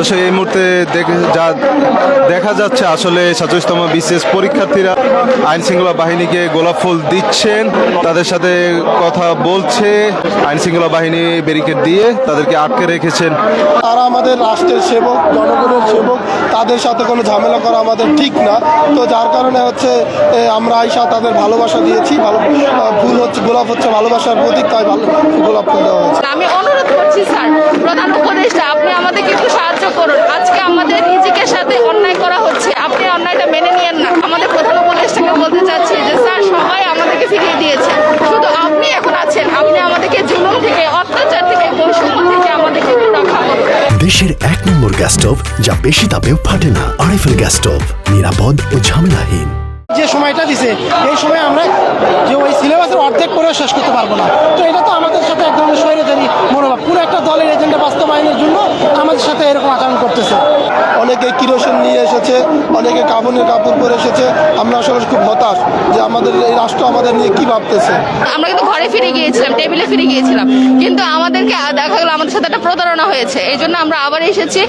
তো সেই মুহূর্তে দেখে যা দেখা যাচ্ছে আসলে সাতচল্লিশতম বিশেষ পরীক্ষার্থীরা আইন শৃঙ্খলা বাহিনীকে গোলাপ ফুল দিচ্ছেন। তাদের সাথে কথা বলছে আইন শৃঙ্খলা বাহিনী ব্যারিকেড দিয়ে তাদেরকে আটকে রেখেছেন। তারা আমাদের রাষ্ট্রের সেবক জনগণের সেবক তাদের সাথে কোনো ঝামেলা করা আমাদের ঠিক না। তো যার কারণে হচ্ছে আমরা আইসা তাদের ভালোবাসা দিয়েছি ভালো ফুল হচ্ছে গোলাপ হচ্ছে ভালোবাসার প্রতীক তাই ভালো গোলাপ ফুল দেওয়া হয়েছে। আমি অনুরোধ দেশের এক নম্বর গ্যাস স্টোভ যা বেশি তাপেও ফাটে না। আরএফএল গ্যাস স্টোভ নিরাপদ ও ঝামেলাহীন। যে সময়টা দিছে, এই সময় আমরা যে ওই সিলেবাসের অর্ধেক করেও শেষ করতে পারব না। তো এটা তো আমাদের সাথে এক ধরনের স্বৈরাচারী মনোভাব। পুরো একটা দলের এজেন্ডা বাস্তবায়নের জন্য আমাদের সাথে এরকম আচরণ অনেকে কিরোসিন নিয়ে এসেছে, অনেকে কাবনের কাপড় পরে এসেছে। আমরা আসলে খুব হতাশ যে আমাদের এই রাষ্ট্র আমাদের নিয়ে কি ভাবতেছে। আমরা কিন্তু ঘরে ফিরে গিয়েছিলাম, টেবিলে ফিরে গিয়েছিলাম। কিন্তু আমাদেরকে দেখা গেলো, আমাদের সাথে একটা প্রতারণা হয়েছে। এই জন্য আমরা আবার এসেছি।